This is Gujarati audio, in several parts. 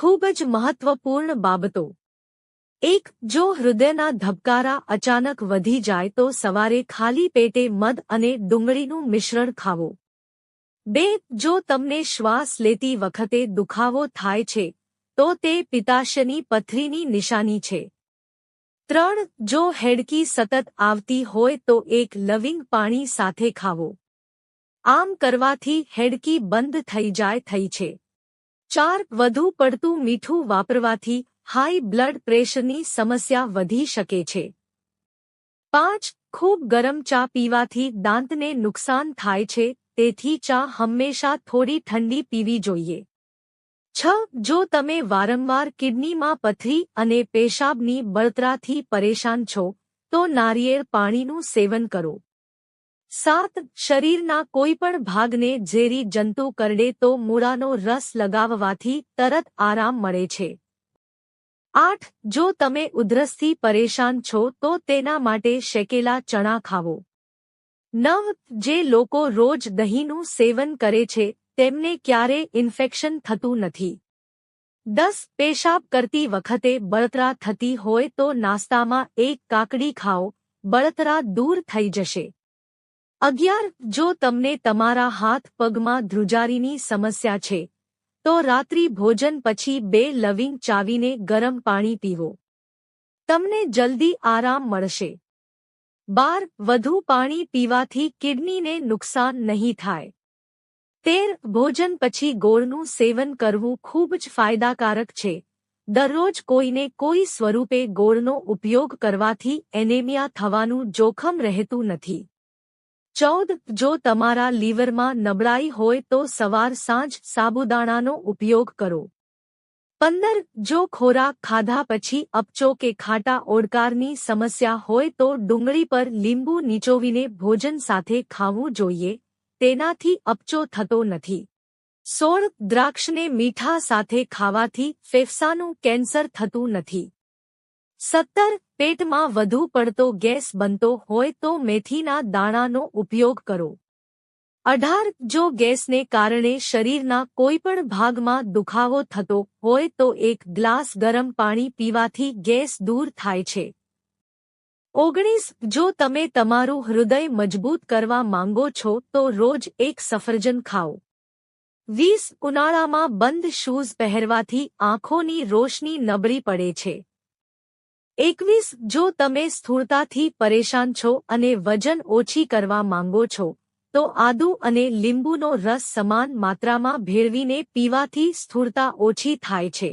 ખૂબ જ મહત્વપૂર્ણ બાબતો. એક, જો હૃદયના ધબકારા અચાનક વધી જાય તો સવારે ખાલી પેટે મધ અને ડુંગળીનું મિશ્રણ ખાવો. બે, જો તમને શ્વાસ લેતી વખતે દુખાવો થાય છે, તો તે પિતાશયની પથરીની નિશાની છે. ત્રણ, જો હેડકી સતત આવતી હોય તો એક લવિંગ પાણી સાથે ખાવો. આમ કરવાથી હેડકી બંધ થઈ જાય થઈ છે. ચાર, વધુ પડતું મીઠું વાપરવાથી હાઈ બ્લડ પ્રેશરની સમસ્યા વધી શકે છે. પાંચ, ખૂબ ગરમ ચા પીવાથી દાંતને નુકસાન થાય છે, તેથી ચા હંમેશા થોડી ઠંડી પીવી જોઈએ. છ, જો તમે વારંવાર કિડનીમાં પથરી અને પેશાબની બળતરાથી પરેશાન છો, તો નારિયેળ પાણીનું સેવન કરો. સાત શરીરના કોઈપણ ભાગને ઝેરી જંતુ કરડે તો મૂળાનો રસ લગાવવાથી તરત આરામ મળે છે. આઠ, જો તમે ઉધરસથી પરેશાન છો તો તેના માટે શેકેલા ચણા ખાવો નવ, જે લોકો રોજ દહીંનું સેવન કરે છે, તેમને ક્યારે ઇન્ફેક્શન થતું નથી. દસ, પેશાબ કરતી વખતે બળતરા થતી હોય તો નાસ્તામાં એક કાકડી ખાઓ, બળતરા દૂર થઈ જશે. અગિયાર, જો તમને તમારા હાથ પગમાં ધ્રુજારીની સમસ્યા છે, તો રાત્રિ ભોજન પછી બે લવિંગ ચાવીને ગરમ પાણી પીવો. તમને જલ્દી આરામ મળશે. બાર, વધુ પાણી પીવાથી કિડનીને નુકસાન નહીં થાય. તેર, ભોજન પછી ગોળનું સેવન કરવું ખૂબ જ ફાયદાકારક છે. દરરોજ કોઈને કોઈ સ્વરૂપે ગોળનો ઉપયોગ કરવાથી એનેમિયા થવાનું જોખમ રહેતું નથી. ચૌદ, જો તમારા લીવરમાં નબળાઈ હોય તો સવાર સાંજ સાબુદાણાનો ઉપયોગ કરો. પંદર, જો ખોરાક ખાધા પછી અપચો કે ખાટા ઓડકારની સમસ્યા હોય તો ડુંગળી પર લીંબુ નીચોવીને ભોજન સાથે ખાવું જોઈએ, તેનાથી અપચો થતો નથી. સોળ, દ્રાક્ષને મીઠા સાથે ખાવાથી ફેફસાનું કેન્સર થતું નથી. સત્તર પેટમાં વધુ પડતો ગેસ બનતો હોય તો મેથીના દાણાનો ઉપયોગ કરો. અઢાર જો ગેસને કારણે શરીરના કોઈપણ ભાગમાં દુખાવો થતો હોય તો એક ગ્લાસ ગરમ પાણી પીવાથી ગેસ દૂર થાય છે. ઓગણીસ, જો તમે તમારું હૃદય મજબૂત કરવા માંગો છો તો રોજ એક સફરજન ખાઓ. વીસ, ઉનાળામાં બંધ શૂઝ પહેરવાથી આંખોની રોશની નબળી પડે છે. એકવીસ, જો તમે સ્થૂળતાથી પરેશાન છો અને વજન ઓછી કરવા માંગો છો, તો આદુ અને લીંબુનો રસ સમાન માત્રામાં ભેળવીને પીવાથી સ્થૂળતા ઓછી થાય છે.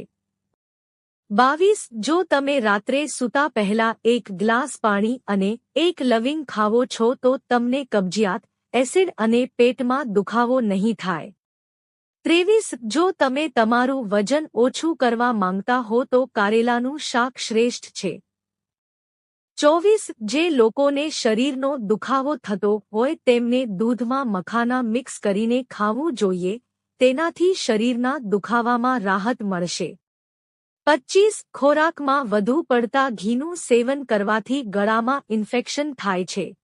બાવીસ, જો તમે રાત્રે સૂતા પહેલા એક ગ્લાસ પાણી અને એક લવિંગ ખાવો છો તો તમને કબજિયાત, એસિડ અને પેટમાં દુખાવો નહીં થાય. ત્રેવીસ, જો તમે તમારું વજન ઓછું કરવા માંગતા હો તો કારેલાનું શાક શ્રેષ્ઠ છે. ચોવીસ, જે લોકોને શરીરનો દુખાવો થતો હોય તેમને દૂધમાં મખાના મિક્સ કરીને ખાવું જોઈએ, તેનાથી શરીરના દુખાવામાં રાહત મળશે. પચ્ચીસ, ખોરાકમાં વધુ પડતા ઘીનું સેવન કરવાથી ગળામાં ઇન્ફેક્શન થાય છે.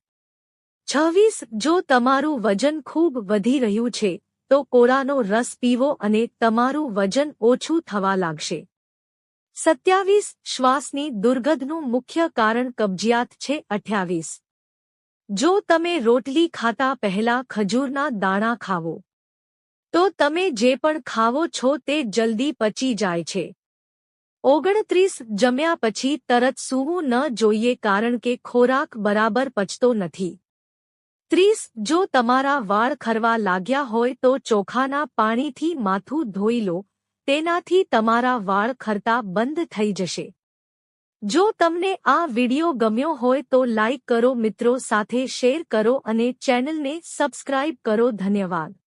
છવ્વીસ, જો તમારું વજન ખૂબ વધી રહ્યું છે તો કોળાનો રસ પીવો અને તમારું વજન ઓછું થવા લાગશે. સત્યાવીસ શ્વાસની દુર્ગંધનું મુખ્ય કારણ કબજિયાત છે અઠ્યાવીસ. જો તમે રોટલી ખાતા પહેલા ખજૂરના દાણા ખાવો, તો તમે જે પણ ખાવો છો તે જલ્દી પચી જાય છે. ઓગણત્રીસ જમ્યા પછી તરત સૂવું ન જોઈએ કારણ કે ખોરાક બરાબર પચતો નથી. ત્રીસ જો તમારા વાળ ખરવા લાગ્યા હોય તો ચોખાના પાણીથી માથું ધોઈ લો, તેનાથી તમારા વાળ ખરતા બંધ થઈ જશે. જો તમને આ વિડિયો ગમ્યો હોય તો લાઇક કરો, મિત્રો સાથે શેર કરો અને ચેનલને સબસ્ક્રાઇબ કરો, ધન્યવાદ.